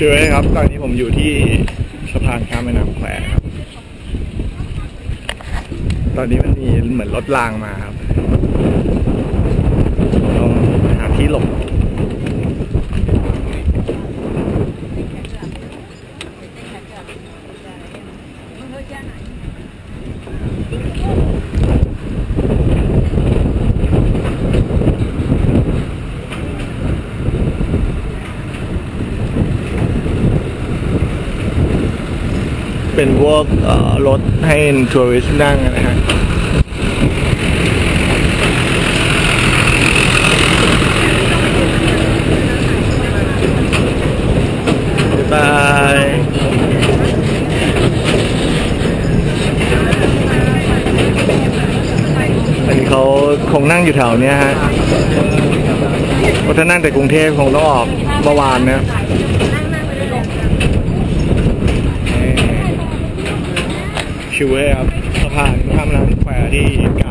ช่วยครับ ตอนนี้ผมอยู่ที่สะพานข้ามแม่น้ำแควครับ ตอนนี้มันมีเหมือนรถรางมาครับต้องหาที่หลบเเป็นพวกรถให้ทัวริสต์นั่งนะฮะบ๊ายบายอันนี้เขาคงนั่งอยู่แถวเนี้ยฮะเพราะถ้านั่งแต่กรุงเทพคงต้องออกเมื่อวานเนี่ย คิวเว้ยครับสะพานข้ามน้ำแควที่